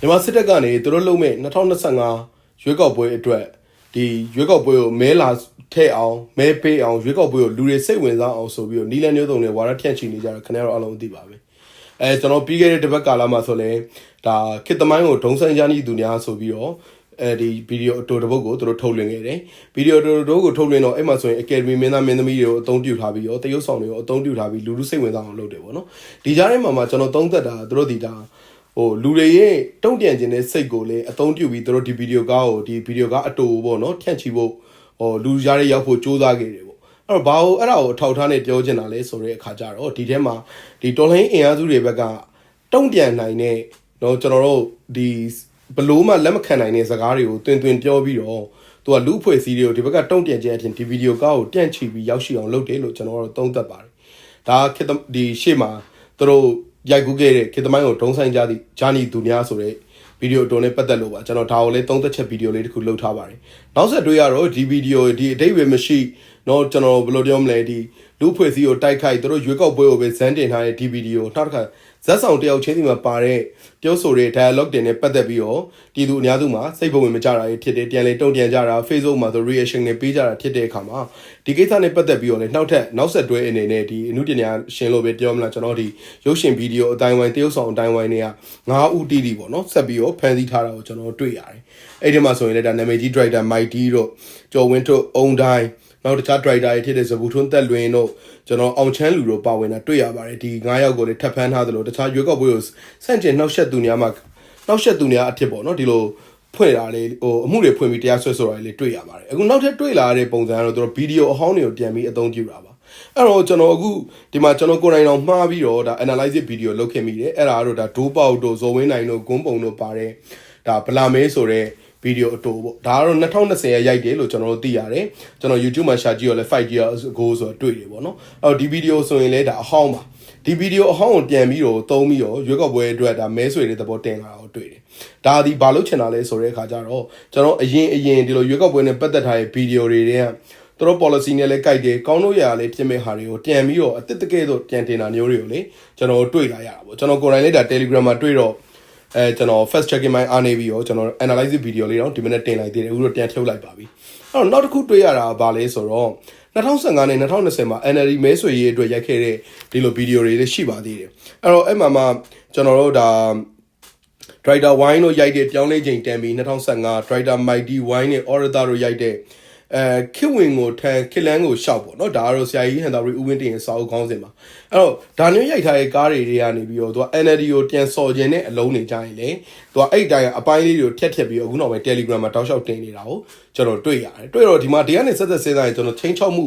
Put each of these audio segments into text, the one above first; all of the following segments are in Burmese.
မြန်မာစစ်တပ်ကနေသူတို့လုပ်မဲ့2025ရွေးကောက်ပွဲအတွက်ဒီရွေးကောက်ပွဲကိုမဲလာထဲ့အောင်မဲပေးအောင်ရွေးကောက်ပွဲကိုလူတွေစိတ်ဝင်စားအောင်ဆိုပြီးတော့နီလန်မျိုးစုံနဲ့ဝါရဖြန့်ချီနေကြတာခင်ဗျားတို့အားလုံးသိပါပဲအဲကျွန်တော်ပြီးခဲ့တဲ့တစ်ပတ်ကာလမှာဆိုလဲဒါခေတ်သမိုင်းကိုဒုံဆန်းချာနီသူများဆိုပြီးတော့အဲဒီဗီဒီယိုအတူတပုတ်ကိုသူတို့ထုတ်လွှင့်ခဲ့တယ်ဗီဒီယိုအတူတပုတ်ကိုထုတ်လွှင့်တော့အဲ့မှာဆိုရင် Academy မင်းသားမင်းသမီးတွေကိုအသုံးပြုထားပြီးတော့တရုတ်ဆောင်တွေကိုအသုံးပြုထားပြီးလူလူစိတ်ဝင်စားအောင်လုပ်တယ်ပေါ့နော်ဒီကြားထဲမှာမှကျွန်တော်သုံးသက်တာသူတို့ဒီဒါ ဟိုလူတွေရဲ့တုံ့ပြန်ခြင်းတဲ့စိတ်ကိုလည်းအသုံးပြုပြီးတို့ဒီဗီဒီယိုကားကိုဒီဗီဒီယိုကားအတူပေါ့နော်ဖြန့်ချီဖို့ဟိုလူကြားတွေရောက်ဖို့စ조사ခဲ့တယ်ပေါ့အဲ့တော့ဘာလို့အဲ့ဒါကိုထောက်ထားနဲ့ပြောချင်တာလဲဆိုတဲ့အခါကျတော့ဒီထဲမှာဒီတော်လိုင်းအင်အားစုတွေဘက်ကတုံ့ပြန်နိုင်တဲ့တော့ကျွန်တော်တို့ဒီဘလို့မှလက်မခံနိုင်တဲ့ဇာကားတွေကိုတွင်တွင်ပြောပြီးတော့သူကလူအဖွဲ့စည်းတွေကိုဒီဘက်ကတုံ့ပြန်ခြင်းအပြင်ဒီဗီဒီယိုကားကိုတန့်ချီပြီးရောက်ရှိအောင်လုပ်တယ်လို့ကျွန်တော်ကတော့သုံးသပ်ပါတယ်ဒါခေတ်ဒီရှေ့မှာသူတို့ ရိုက်ကူးခဲ့တဲ့ခေတ္တမိုင်းကိုဒုံဆိုင်ကြသည့်ဂျာနီသူများဆိုတဲ့ဗီဒီယိုတော်နဲ့ပတ်သက်လို့ပါကျွန်တော်ဒါကိုလည်းသုံးသက်ချက်ဗီဒီယိုလေးတစ်ခုလုပ်ထားပါတယ်နောက်ဆက်တွဲရတော့ဒီဗီဒီယိုဒီအတိတ်ပဲမရှိ တော့ကျွန်တော်ဘယ်လိုပြောမလဲဒီလူဖွဲ့စည်းကိုတိုက်ခိုက်သူတို့ရွေးကောက်ပွဲကိုပဲဇန်းတင်ထားတဲ့ဒီဗီဒီယိုနောက်တစ်ခါဇက်ဆောင်တယောက်ချင်းစီမှာပါတဲ့ပြောဆိုတဲ့ dialogue တင်နဲ့ပတ်သက်ပြီးတော့ဒီသူအများစုမှာစိတ်ဘဝင်မကြတာတွေဖြစ်တယ်ပြန်လေတုံ့ပြန်ကြတာ Facebook မှာဆို reaction တွေပေးကြတာဖြစ်တဲ့အခါမှာဒီကိစ္စနဲ့ပတ်သက်ပြီးတော့လည်းနောက်ထပ်နောက်ဆက်တွဲအနေနဲ့ဒီအမှုတင်ညာရှင်လို့ပဲပြောမလားကျွန်တော်ဒီရုပ်ရှင်ဗီဒီယိုအတိုင်းဝိုင်းတရုပ်ဆောင်အတိုင်းဝိုင်းတွေက9ဦးတီးတီးပေါ့နော်ဆက်ပြီးတော့ဖန်ဆီးထားတာကိုကျွန်တော်တွေ့ရတယ်အဲ့ဒီမှာဆိုရင်လည်းဒါနာမည်ကြီး director Mighty တို့ကျော်ဝင်းတို့အုံတိုင်း နောက်တခြား driver တွေဖြစ်တဲ့ဇဘူထွန်းတက်လွင်တို့ကျွန်တော်အောင်ချမ်းလူတို့ပါဝင်တာတွေ့ရပါတယ်ဒီ9ယောက်ကိုလည်းထပ်ဖမ်းထားသလိုတခြားရွေးကောက်ပွဲကိုစန့်ကျင်နှောက်ယှက်သူများမှာနှောက်ယှက်သူများအဖြစ်ပေါ့နော်ဒီလိုဖွင့်လာလေဟိုအမှုတွေဖွင့်ပြီးတရားစွဲဆိုတာလေးတွေ့ရပါတယ်အခုနောက်ထပ်တွေ့လာတဲ့ပုံစံကတော့သူတို့ဗီဒီယိုအဟောင်းတွေကိုပြန်ပြီးအသုံးပြုတာပါအဲ့တော့ကျွန်တော်အခုဒီမှာကျွန်တော်ကိုယ်တိုင်တော့မှားပြီးတော့ဒါ analyze video လုပ်ခဲ့မိတယ်အဲ့ဒါကတော့ဒါဒိုးပေါက်တို့ဇော်ဝင်းနိုင်တို့ဂွန်းပုံတို့ပါတယ်ဒါဗလာမဲဆိုတဲ့ ဗီဒီယိုအတူပေါ့ဒါကတော့2020ရဲ့ရိုက်တယ်လို့ကျွန်တော်တို့သိရတယ်ကျွန်တော် YouTube မှာရှာကြည့်ရလဲ5 years ago ဆိုတော့တွေ့တယ်ပေါ့နော်အဲ့တော့ဒီဗီဒီယိုဆိုရင်လည်းဒါအဟောင်းပါဒီဗီဒီယိုအဟောင်းကိုပြန်ပြီးတော့သုံးပြီးတော့ရွေးကောက်ပွဲအတွက်ဒါမဲဆွေတဲ့သဘောတင်လာတာကိုတွေ့တယ်ဒါဒီဘာလို့ချင်တာလဲဆိုတဲ့အခါကျတော့ကျွန်တော်အရင်အရင်ဒီလိုရွေးကောက်ပွဲနဲ့ပတ်သက်ထားတဲ့ဗီဒီယိုတွေတွေကသူတို့ policy နဲ့လည်းကြိုက်တယ်ကောင်းလို့ရလည်းဖြစ်မဲ့ဟာတွေကိုပြန်ပြီးတော့အစ်စ်တကယ်တော့ပြန်တင်တာမျိုးတွေကိုလေကျွန်တော်တွေ့လာရတာပေါ့ကျွန်တော်ကိုယ်တိုင်လည်းဒါ Telegram မှာတွေ့တော့ အဲကျွန်တော် first checking my အားနေပြီးတော့ကျွန်တော် analysis video လေးတော့ဒီမနေ့တင်လိုက်သေးတယ်အခုတော့ပြန်ထုတ်လိုက်ပါပြီအဲ့တော့နောက်တစ်ခုတွေ့ရတာကဘာလဲဆိုတော့2015နဲ့2020မှာ NLD မဲဆွေရေးအတွက်ရိုက်ခဲ့တဲ့ဒီလိုဗီဒီယိုတွေလည်းရှိပါသေးတယ်အဲ့တော့အဲ့မှာမှကျွန်တော်တို့ဒါ Driver Wine တို့ရိုက်တဲ့ပြောင်းလဲချိန်တန်ပြီး2015 Driver Mighty Wine နဲ့ Order တို့ရိုက်တဲ့ အဲခစ်ဝင်ကိုထန်ခစ်လန်းကိုရှောက်ပေါ့နော်ဒါကတော့ဆရာကြီးဟန်တာရီဦးဝင်းတင်ရဲ့စာအုပ်ခေါင်းစဉ်ပါအဲ့တော့ဒါမျိုးရိုက်ထားတဲ့ကားတွေတွေကနေပြီးတော့သူက NLD ကိုပြန်စော်ခြင်းနဲ့အလုံးနေကြရင်လေသူကအဲ့တိုင်းအပိုင်းလေးတွေကိုထက်ထက်ပြီးတော့အခုနောက်ပိုင်း Telegram မှာတောက်လျှောက်တင်နေတာကိုကျွန်တော်တွေ့ရတယ်တွေ့တော့ဒီမှာဒီကနေဆက်ဆက်စဉ်းစားရင်ကျွန်တော်ချင်းချောက်မှု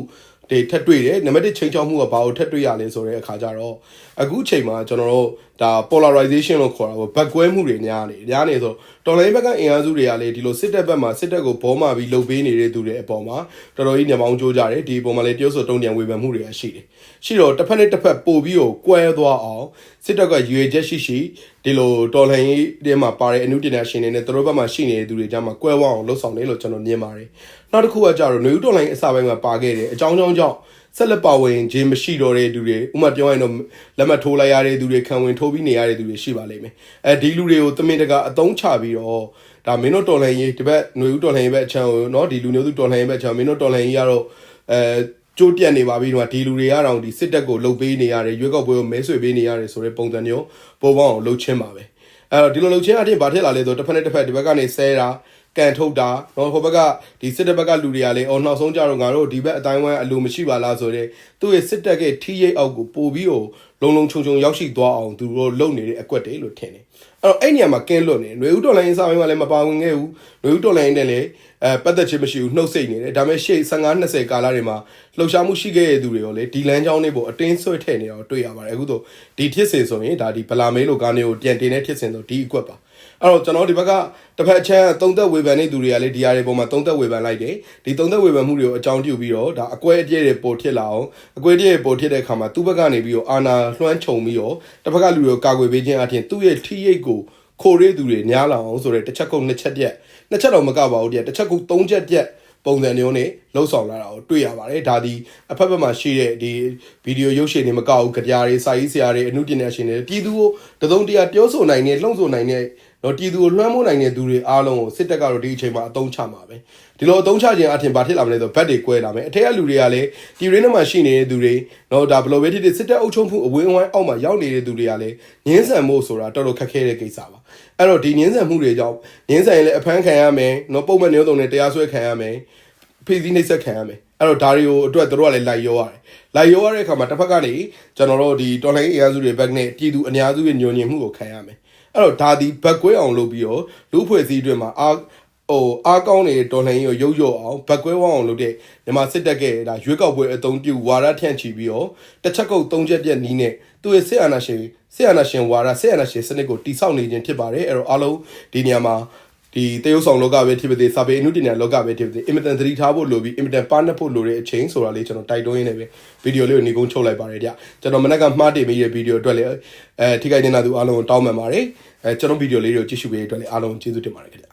တွေထက်တွေ့တယ်နံပါတ်1ချိန်ချောက်မှုကဘာကိုထက်တွေ့ရလဲဆိုတဲ့အခါကျတော့အခုချိန်မှာကျွန်တော်တို့ဒါ polarization လို့ခေါ်တာပေါ့ဘက်ကွဲမှုတွေများနေများနေဆိုတော်လိုင်းဘက်ကအင်အားစုတွေကလေဒီလိုစစ်တပ်ဘက်မှာစစ်တပ်ကိုဘောမာပြီးလှုပ်ပေးနေတဲ့သူတွေအပေါ်မှာတော်တော်ကြီးညမောင်းကြိုးကြတယ်ဒီအပေါ်မှာလေတရုတ်ဆိုတုံ့ပြန်ဝေဖန်မှုတွေကရှိတယ်ရှိတော့တစ်ဖက်နဲ့တစ်ဖက်ပို့ပြီးကိုကွဲသွားအောင်စစ်တပ်ကရွေချက်ရှိရှိဒီလိုတော်လှန်ရေးတဲမှာပါတဲ့အနုတင်နာရှင်တွေနဲ့သူတို့ဘက်မှာရှိနေတဲ့သူတွေကြားမှာကွဲဝအောင်လှုပ်ဆောင်တယ်လို့ကျွန်တော်မြင်ပါတယ် နောက်တစ်ခုကကြတော့နေဦးတော်လှန်ရေးအစပိုင်းမှာပါခဲ့တယ်အကြောင်းကြောင်းကြောင့်ဆက်လက်ပါဝင်ခြင်းမရှိတော့တဲ့သူတွေဥမာပြောရရင်တော့လက်မှတ်ထိုးလိုက်ရတဲ့သူတွေခံဝင်ထိုးပြီးနေရတဲ့သူတွေရှိပါလိမ့်မယ်အဲဒီလူတွေကိုတမင်တကာအတုံးချပြီးတော့ဒါမင်းတို့တော်လှန်ရေးဒီဘက်ຫນွေဦးတော်လှန်ရေးဘက်အချမ်းကိုเนาะဒီလူမျိုးစုတော်လှန်ရေးဘက်အချမ်းမင်းတို့တော်လှန်ရေးကတော့အဲကျိုးပြတ်နေပါပြီတော့ဒီလူတွေကတော့ဒီစစ်တပ်ကိုလှုပ်ပေးနေရတယ်ရွေးကောက်ပွဲကိုမဲဆွေပေးနေရတယ်ဆိုတဲ့ပုံစံမျိုးပေါ်ပေါအောင်လှုပ်ချင်းပါပဲအဲ့တော့ဒီလိုလှုပ်ချင်းအတင်းဘာထက်လာလဲဆိုတစ်ဖက်နဲ့တစ်ဖက်ဒီဘက်ကနေဆဲတာ ကန်ထုတ်တာနော်ဟိုဘက်ကဒီစစ်တပ်ဘက်ကလူတွေကလည်းအော်နောက်ဆုံးကြတော့ငါတို့ဒီဘက်အတိုင်းဝမ်းအလိုမရှိပါလားဆိုတော့သူ့ရဲ့စစ်တပ်ရဲ့ထိရိပ်အောက်ကိုပို့ပြီးဟိုလုံလုံချုံချုံရောက်ရှိသွားအောင်သူတို့လုပ်နေတဲ့အကွက်တွေလို့ထင်တယ်အဲ့တော့အဲ့နေရာမှာကင်းလွတ်နေຫນွေဦးတော်လိုင်းစာမင်းကလည်းမပါဝင်ခဲ့ဘူးຫນွေဦးတော်လိုင်းနဲ့လည်းအဲပတ်သက်ခြင်းမရှိဘူးနှုတ်ဆက်နေတယ်ဒါပေမဲ့ရှေ့15 20ကာလတွေမှာလှုပ်ရှားမှုရှိခဲ့တဲ့သူတွေရောလေဒီလမ်းကြောင်းလေးပေါ်အတင်းဆွဲထည့်နေတော့တွေ့ရပါတယ်အခုတော့ဒီဖြစ်စဉ်ဆိုရင်ဒါဒီဗလာမေးလိုကားမျိုးကိုပြန်တင်တဲ့ဖြစ်စဉ်ဆိုဒီအကွက်ပါ အဲ့တော့ကျွန်တော်ဒီဘက်ကတစ်ဖက်အချမ်းသုံးသက်ဝေဖန်နေသူတွေကလည်းဒီဟာတွေပေါ်မှာသုံးသက်ဝေဖန်လိုက်တယ်ဒီသုံးသက်ဝေဖန်မှုတွေကိုအကြောင်းပြုပြီးတော့ဒါအကွဲအပြည့်တွေပေါ်ထစ်လာအောင်အကွဲအပြည့်တွေပေါ်ထစ်တဲ့အခါမှာသူ့ဘက်ကနေပြီးတော့အာနာလွှမ်းခြုံပြီးတော့တစ်ဖက်ကလူတွေကိုကာကွယ်ပေးခြင်းအပြင်သူ့ရဲ့ထိရိတ်ကိုခိုးရဲသူတွေများလာအောင်ဆိုတဲ့တစ်ချက်ကုတ်နှစ်ချက်ပြက်နှစ်ချက်တော့မကပါဘူးတည်းတစ်ချက်ကုတ်သုံးချက်ပြက်ပုံစံမျိုးနဲ့လှုပ်ဆောင်လာတာကိုတွေ့ရပါတယ်ဒါဒီအဖက်ဖက်မှာရှိတဲ့ဒီဗီဒီယိုရုပ်ရှင်တွေမကောက်ဘူးကြပြားတွေစာရေးဆရာတွေအမှုပညာရှင်တွေပြည်သူကိုတစုံတရာပြောဆိုနိုင်တဲ့လှုံ့ဆော်နိုင်တဲ့ တော့ပြည်သူကိုလွှမ်းမိုးနိုင်တဲ့သူတွေအားလုံးကိုစစ်တပ်ကတော့ဒီအချိန်မှာအသုံးချမှာပဲဒီလိုအသုံးချခြင်းအထင်ဘာဖြစ်လာမလဲဆိုတော့ဘက်တွေကွဲလာမယ်အထက်ကလူတွေကလည်းဒီရင်းထဲမှာရှိနေတဲ့သူတွေတော့ဒါဘယ်လိုပဲဖြစ်ဖြစ်စစ်တပ်အုပ်ချုပ်မှုအဝင်းအဝိုင်းအောက်မှာရောက်နေတဲ့သူတွေကလည်းငင်းဆန်မှုဆိုတာတော်တော်ခက်ခဲတဲ့ကိစ္စပါအဲ့တော့ဒီငင်းဆန်မှုတွေကြောင့်ငင်းဆန်ရင်လည်းအဖမ်းခံရမယ်နော်ပုံမှန်မျိုးစုံနဲ့တရားစွဲခံရမယ်ဖိစီးနှိပ်စက်ခံရမယ်အဲ့တော့ဒါတွေကိုအတွက်တို့ကလည်းလိုက်ရောရတယ်လိုက်ရောရတဲ့အခါမှာတစ်ဖက်ကနေကျွန်တော်တို့ဒီတော်လိုင်းအင်အားစုတွေဘက်နဲ့ပြည်သူအများစုရဲ့ညှို့ညင်မှုကိုခံရမယ် အဲ့တော့ဒါဒီဘက်ကွဲအောင်လုပ်ပြီးတော့လူဖွဲ့စည်းအတွင်းမှာအာဟိုအားကောင်းနေတဲ့တော်လှန်ရေးကိုရုပ်ရော့အောင်ဘက်ကွဲဝအောင်လုပ်တဲ့မြန်မာစစ်တပ်ကဒါရွေးကောက်ပွဲအသုံးပြုဝါဒထန့်ချီပြီးတော့တစ်ချက်ကုတ်သုံးချက်ပြက်နီးနဲ့သူ့ရဲ့စစ်အာဏာရှင်စစ်အာဏာရှင်ဝါဒစစ်အာဏာရှင်စနစ်ကိုတိဆောက်နေခြင်းဖြစ်ပါတယ်အဲ့တော့အားလုံးဒီနေရာမှာ ဒီတရုတ်ဆောင်လောကပဲဖြစ်ပါသေးစာပေအနုတင်ညာလောကပဲဖြစ်ပါသေးအင်မတန်သတိထားဖို့လိုပြီးအင်မတန်ပါနှက်ဖို့လိုတဲ့အချိန်ဆိုတာလေးကျွန်တော်တိုက်တွန်းရင်းနေပဲဗီဒီယိုလေးကိုညီကုန်းချုပ်လိုက်ပါတယ်ဗျကျွန်တော်မနက်ကမှားတင်မိတဲ့ဗီဒီယိုအတွက်လည်းအဲထိခိုက်နေတာသူအားလုံးကိုတောင်းပန်ပါတယ်အဲကျွန်တော်ဗီဒီယိုလေးတွေကိုကြည့်ရှုပေးတဲ့အတွက်လည်းအားလုံးကျေးဇူးတင်ပါတယ်ခင်ဗျ